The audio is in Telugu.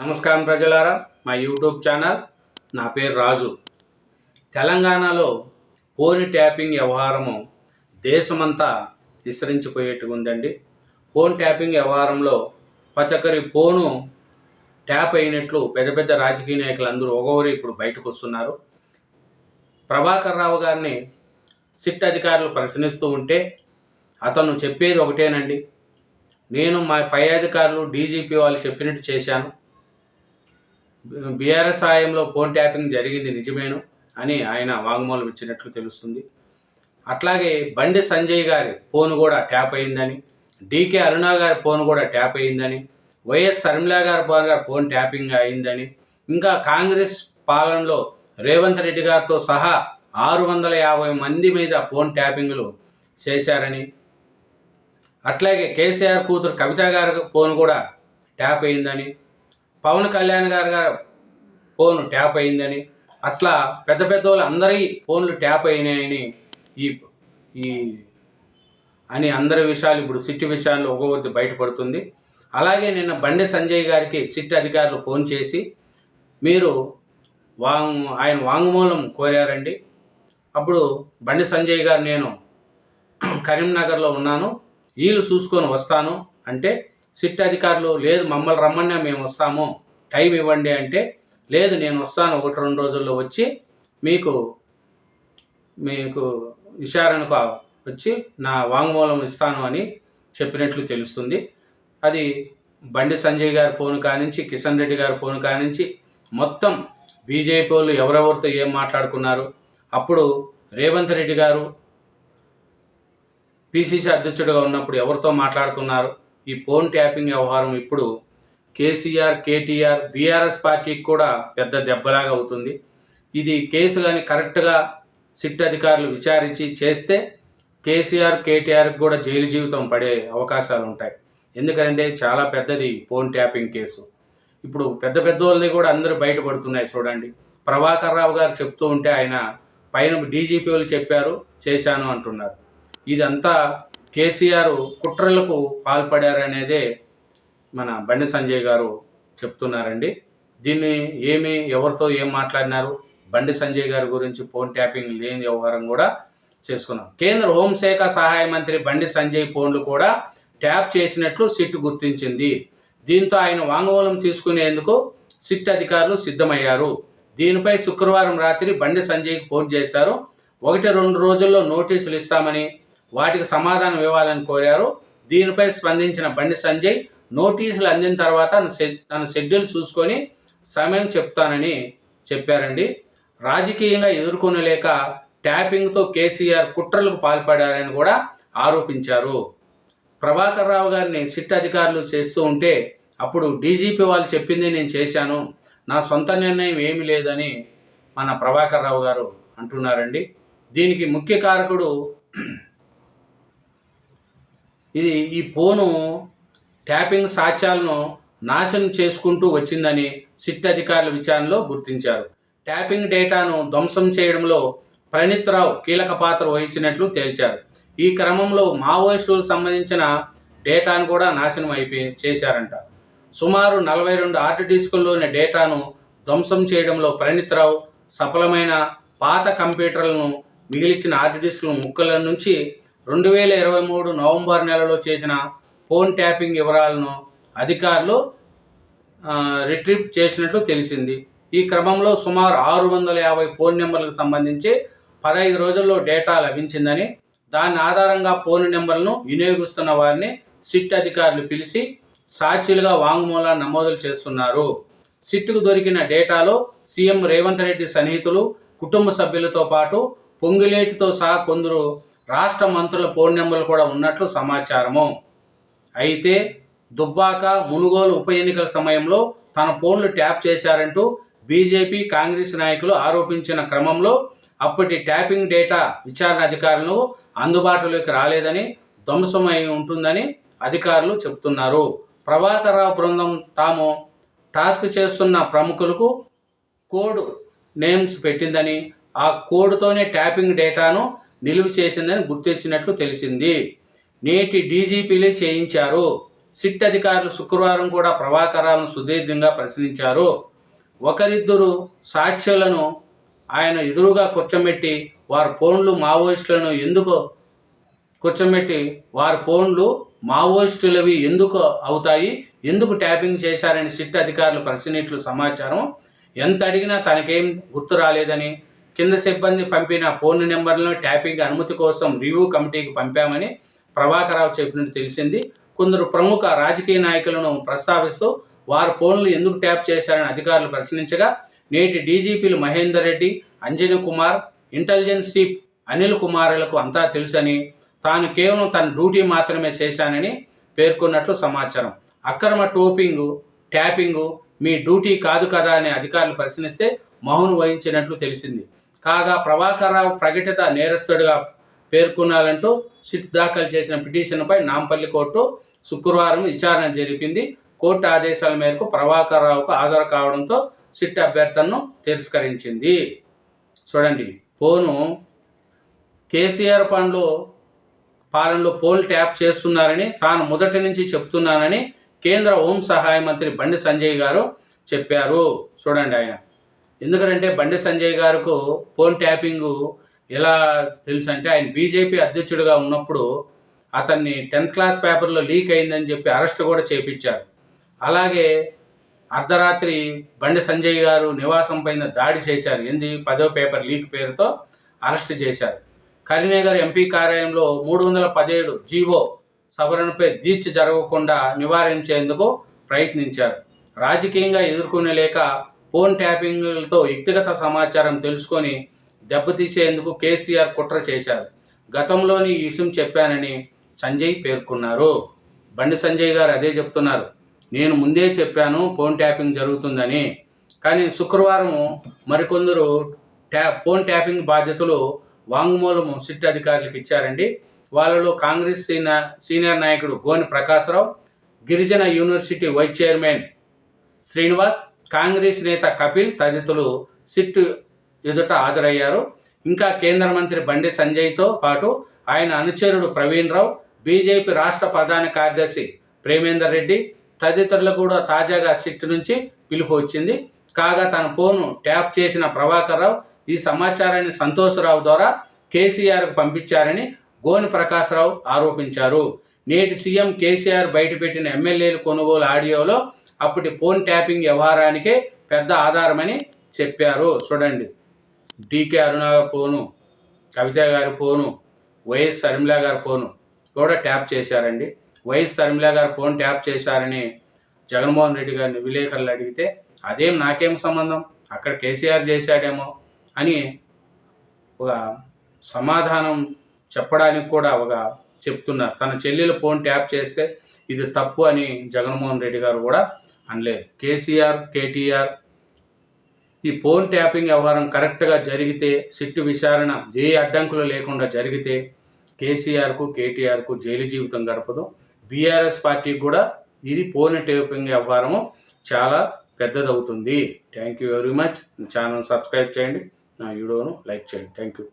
నమస్కారం ప్రజలారా మా యూట్యూబ్ ఛానల్ నా పేరు రాజు. తెలంగాణలో ఫోన్ ట్యాపింగ్ వ్యవహారము దేశమంతా విస్తరించిపోయేట్టుగా ఉందండి ఫోన్ ట్యాపింగ్ వ్యవహారంలో ప్రతి ఒక్కరి ఫోను ట్యాప్ అయినట్లు పెద్ద పెద్ద రాజకీయ నాయకులు అందరూ ఒక్కొక్కరు ఇప్పుడు బయటకు వస్తున్నారు ప్రభాకర్ రావు గారిని సిట్ అధికారులు ప్రశ్నిస్తూ ఉంటే అతను చెప్పేది ఒకటేనండి. నేను మా పై అధికారులు డీజీపీ వాళ్ళు చెప్పినట్టు చేశాను. బీఆర్ఎస్ సాయంలో ఫోన్ ట్యాపింగ్ జరిగింది నిజమేను అని ఆయన వాంగ్మూలం ఇచ్చినట్లు తెలుస్తుంది. అట్లాగే బండి సంజయ్ గారి ఫోన్ కూడా ట్యాప్ అయిందని డీకే అరుణ గారి ఫోన్ కూడా ట్యాప్ అయిందని వైఎస్ శర్మిలా గారి ఫోన్ గారి ఫోన్ ట్యాపింగ్ అయిందని ఇంకా కాంగ్రెస్ పాలనలో రేవంత్ రెడ్డి గారితో సహా ఆరు వందల యాభై మంది మీద ఫోన్ ట్యాపింగ్లు చేశారని అట్లాగే కేసీఆర్ కూతురు కవిత గారి ఫోన్ కూడా ట్యాప్ అయిందని పవన్ కళ్యాణ్ గారి గారు ఫోన్ ట్యాప్ అయిందని అట్లా పెద్ద పెద్ద వాళ్ళు అందరి ఫోన్లు ట్యాప్ అయినాయని ఈ ఈ అని అందరి విషయాలు ఇప్పుడు సిట్ విషయాలు ఒక్కొక్కటి బయటపడుతుంది. అలాగే నిన్న బండి సంజయ్ గారికి సిట్ అధికారులు ఫోన్ చేసి మీరు వాంగ్ ఆయన వాంగ్మూలం కోరారండి. అప్పుడు బండి సంజయ్ గారు నేను కరీంనగర్లో ఉన్నాను వీళ్ళు చూసుకొని వస్తాను అంటే సిట్ అధికారులు లేదు మమ్మల్ని రమ్మన్నా మేము వస్తాము టైం ఇవ్వండి అంటే లేదు నేను వస్తాను ఒకటి రెండు రోజుల్లో వచ్చి మీకు మీకు విచారణకు వచ్చి నా వాంగ్మూలం ఇస్తాను అని చెప్పినట్లు తెలుస్తుంది. అది బండి సంజయ్ గారి ఫోన్ కానించి కిషన్ రెడ్డి గారి ఫోన్ కానించి మొత్తం బీజేపీ వాళ్ళు ఎవరెవరితో ఏం మాట్లాడుకున్నారు? అప్పుడు రేవంత్ రెడ్డి గారు పిసిసి అధ్యక్షుడిగా ఉన్నప్పుడు ఎవరితో మాట్లాడుతున్నారు? ఈ ఫోన్ ట్యాపింగ్ వ్యవహారం ఇప్పుడు కేసీఆర్ కేటీఆర్ బీఆర్ఎస్ పార్టీకి కూడా పెద్ద దెబ్బలాగా అవుతుంది. ఇది కేసు కానీ కరెక్ట్గా సిట్ అధికారులు విచారించి చేస్తే కేసీఆర్ కేటీఆర్కి కూడా జైలు జీవితం పడే అవకాశాలు ఉంటాయి. ఎందుకంటే చాలా పెద్దది ఫోన్ ట్యాపింగ్ కేసు. ఇప్పుడు పెద్ద పెద్ద కూడా అందరూ బయటపడుతున్నాయి చూడండి. ప్రభాకర్ రావు గారు చెప్తూ ఉంటే ఆయన పైన డీజీపీ వాళ్ళు చెప్పారు చేశాను అంటున్నారు. ఇదంతా కేసీఆర్ కుట్రలకు పాల్పడారనేదే మన బండి సంజయ్ గారు చెప్తున్నారండి. దీన్ని ఏమి ఎవరితో ఏం మాట్లాడినారు? బండి సంజయ్ గారి గురించి ఫోన్ ట్యాపింగ్ లేని వ్యవహారం కూడా చేసుకున్నాం. కేంద్ర హోంశాఖ సహాయ మంత్రి బండి సంజయ్ ఫోన్లు కూడా ట్యాప్ చేసినట్లు సిట్ గుర్తించింది. దీంతో ఆయన వాంగ్మూలం తీసుకునేందుకు సిట్ అధికారులు సిద్ధమయ్యారు. దీనిపై శుక్రవారం రాత్రి బండి సంజయ్కి ఫోన్ చేశారు. ఒకటి రెండు రోజుల్లో నోటీసులు ఇస్తామని వాటికి సమాధానం ఇవ్వాలని కోరారు. దీనిపై స్పందించిన బండి సంజయ్ నోటీసులు అందిన తర్వాత తన తన షెడ్యూల్ చూసుకొని సమయం చెప్తానని చెప్పారండి. రాజకీయంగా ఎదుర్కొనలేక ట్యాపింగ్తో కేసీఆర్ కుట్రలకు పాల్పడారని కూడా ఆరోపించారు. ప్రభాకర్ రావు గారిని సిట్ అధికారులు చేస్తూ ఉంటే అప్పుడు డీజీపీ వాళ్ళు చెప్పింది నేను చేశాను. నా సొంత నిర్ణయం ఏమీ లేదని మన ప్రభాకర్ రావు గారు అంటున్నారండి. దీనికి ముఖ్య కారకుడు ఇది ఈ ఫోను ట్యాపింగ్ సాక్ష్యాలను నాశనం చేసుకుంటూ వచ్చిందని సిట్ అధికారుల విచారణలో గుర్తించారు. ట్యాపింగ్ డేటాను ధ్వంసం చేయడంలో ప్రణీత్ రావు కీలక పాత్ర వహించినట్లు తేల్చారు. ఈ క్రమంలో మావోయిస్టులకు సంబంధించిన డేటాను కూడా నాశనం అయిపోయి చేశారంట. సుమారు నలభై రెండు ఆర్ట్ డిస్కుల్లోని డేటాను ధ్వంసం చేయడంలో ప్రణీత్ రావు సఫలమైన పాత కంప్యూటర్లను మిగిలిచిన ఆర్ట్ డిస్కులు ముక్కల నుంచి రెండు వేల ఇరవై మూడు నవంబర్ నెలలో చేసిన ఫోన్ ట్యాపింగ్ వివరాలను అధికారులు రిట్రీవ్ చేసినట్లు తెలిసింది. ఈ క్రమంలో సుమారు ఆరు వందల యాభై ఫోన్ నెంబర్లకు సంబంధించి పదహైదు రోజుల్లో డేటా లభించిందని దాని ఆధారంగా ఫోన్ నెంబర్లను వినియోగిస్తున్న వారిని సిట్ అధికారులు పిలిచి సాక్షులుగా వాంగ్మూలాన్ని నమోదులు చేస్తున్నారు. సిట్కు దొరికిన డేటాలో సీఎం రేవంత్ రెడ్డి సన్నిహితులు కుటుంబ సభ్యులతో పాటు పొంగులేటితో సహా కొందరు రాష్ట్ర మంత్రుల ఫోన్ నెంబర్లు కూడా ఉన్నట్లు సమాచారము. అయితే దుబ్బాక మునుగోలు ఉప ఎన్నికల సమయంలో తన ఫోన్లు ట్యాప్ చేశారంటూ బీజేపీ కాంగ్రెస్ నాయకులు ఆరోపించిన క్రమంలో అప్పటి ట్యాపింగ్ డేటా విచారణ అధికారులు అందుబాటులోకి రాలేదని ధ్వంసమై ఉంటుందని అధికారులు చెబుతున్నారు ప్రభాకరరావు బృందం తాము టాస్క్ చేస్తున్న ప్రముఖులకు కోడ్ నేమ్స్ పెట్టిందని ఆ కోడ్తోనే ట్యాపింగ్ డేటాను నిలువ చేసిందని గుర్తించినట్లు తెలిసింది. నేటి డీజీపీలే చేయించారు. సిట్ అధికారులు శుక్రవారం కూడా ప్రభాకరాలను సుదీర్ఘంగా ప్రశ్నించారు. ఒకరిద్దరు సాక్ష్యాలను ఆయన ఎదురుగా కూర్చోబెట్టి వారి ఫోన్లు మావోయిస్టులను ఎందుకు కూర్చోబెట్టి వారి ఫోన్లు మావోయిస్టులవి ఎందుకు అవుతాయి? ఎందుకు ట్యాపింగ్ చేశారని సిట్ అధికారులు ప్రశ్నించినట్లు సమాచారం. ఎంత అడిగినా తనకేం గుర్తు రాలేదని కింద సిబ్బంది పంపిన ఫోన్ నెంబర్లను ట్యాపింగ్ అనుమతి కోసం రివ్యూ కమిటీకి పంపామని ప్రభాకరరావు చెప్పినట్టు తెలిసింది. కొందరు ప్రముఖ రాజకీయ నాయకులను ప్రస్తావిస్తూ వారు ఫోన్లు ఎందుకు ట్యాప్ చేశారని అధికారులు ప్రశ్నించగా నేటి డీజీపీలు మహేందర్ రెడ్డి అంజని కుమార్ ఇంటెలిజెన్స్ చీఫ్ అనిల్ కుమార్లకు అంతా తెలుసని తాను కేవలం తన డ్యూటీ మాత్రమే చేశానని పేర్కొన్నట్లు సమాచారం. అక్రమ టోపింగు ట్యాపింగు మీ డ్యూటీ కాదు కదా అని అధికారులు ప్రశ్నిస్తే మౌనం వహించినట్లు తెలిసింది. కాగా ప్రభాకరరావు ప్రకటిత నేరస్తుడిగా పేర్కొనాలంటూ సిట్ దాఖలు చేసిన పిటిషన్పై నాంపల్లి కోర్టు శుక్రవారం విచారణ జరిపింది. కోర్టు ఆదేశాల మేరకు ప్రభాకర్ రావుకు హాజరు కావడంతో సిట్ అభ్యర్థనను తిరస్కరించింది. చూడండి ఫోను కేసీఆర్ పనులు పాలనలో పోల్ ట్యాప్ చేస్తున్నారని తాను మొదటి నుంచి చెప్తున్నానని కేంద్ర హోం సహాయ మంత్రి బండి సంజయ్ గారు చెప్పారు. చూడండి ఆయన. ఎందుకంటే బండి సంజయ్ గారుకు ఫోన్ ట్యాపింగ్ ఎలా తెలుసు అంటే ఆయన బీజేపీ అధ్యక్షుడిగా ఉన్నప్పుడు అతన్ని టెన్త్ క్లాస్ పేపర్లో లీక్ అయిందని చెప్పి అరెస్ట్ కూడా చేపించారు. అలాగే అర్ధరాత్రి బండి సంజయ్ గారు నివాసం పైన దాడి చేశారు. ఏంది? పదో పేపర్ లీక్ పేరుతో అరెస్ట్ చేశారు. కరీంనగర్ ఎంపీ కార్యాలయంలో మూడు వందల పదిహేడు జీవో సవరణపై దీక్ష జరగకుండా నివారించేందుకు ప్రయత్నించారు. రాజకీయంగా ఎదుర్కొనలేక ఫోన్ ట్యాపింగ్లతో వ్యక్తిగత సమాచారం తెలుసుకొని దెబ్బతీసేందుకు కేసీఆర్ కుట్ర చేశారు. గతంలోని ఈ విషయం చెప్పానని సంజయ్ పేర్కొన్నారు. బండి సంజయ్ గారు అదే చెప్తున్నారు. నేను ముందే చెప్పాను ఫోన్ ట్యాపింగ్ జరుగుతుందని. కానీ శుక్రవారం మరికొందరు ట్యా ఫోన్ ట్యాపింగ్ బాధ్యతలు వాంగ్మూలం సిట్ అధికారులకు ఇచ్చారండి. వాళ్ళలో కాంగ్రెస్ సీనియర్ సీనియర్ నాయకుడు గోని ప్రకాశ్రావు గిరిజన university vice chairman Srinivas Congress నేత కపిల్ తదితరులు సిట్ ఎదుట హాజరయ్యారు. ఇంకా కేంద్ర మంత్రి బండి సంజయ్తో పాటు ఆయన అనుచరుడు ప్రవీణ్ రావు బీజేపీ రాష్ట్ర ప్రధాన కార్యదర్శి ప్రేమేందర్ రెడ్డి తదితరులు కూడా తాజాగా సిట్ నుంచి పిలుపు వచ్చింది. కాగా తన ఫోను ట్యాప్ చేసిన ప్రభాకర్ రావు ఈ సమాచారాన్ని సంతోషరావు ద్వారా కేసీఆర్కు పంపించారని గోని ప్రకాశ్రావు ఆరోపించారు. నేటి సీఎం కేసీఆర్ బయటపెట్టిన ఎమ్మెల్యేలు కొనుగోలు ఆడియోలో అప్పటి ఫోన్ ట్యాపింగ్ వ్యవహారానికే పెద్ద ఆధారమని చెప్పారు. చూడండి. డీకే అరుణ గారి ఫోను కవిత గారి ఫోను వైఎస్ శర్మిల గారి ఫోను కూడా ట్యాప్ చేశారండి. వైఎస్ శర్మిల గారి ఫోన్ ట్యాప్ చేశారని జగన్మోహన్ రెడ్డి గారిని విలేకరులు అడిగితే అదేం నాకేం సంబంధం? అక్కడ కేసీఆర్ చేశాడేమో అని ఒక సమాధానం చెప్పడానికి కూడా ఒక చెప్తున్నారు. తన చెల్లెలు ఫోన్ ట్యాప్ చేస్తే ఇది తప్పు అని జగన్మోహన్ రెడ్డి గారు కూడా అనలేదు కేసీఆర్ కేటీఆర్ ఈ ఫోన్ ట్యాపింగ్ వ్యవహారం కరెక్ట్గా జరిగితే సిట్టు విచారణ ఏ అడ్డంకులు లేకుండా జరిగితే కేసీఆర్కు కేటీఆర్కు జైలు జీవితం గడపదు. బీఆర్ఎస్ పార్టీకి కూడా ఇది ఫోన్ ట్యాపింగ్ వ్యవహారము చాలా పెద్దదవుతుంది. Thank you very much channel subscribe చేయండి. నా వీడియోను లైక్ చేయండి. Thank you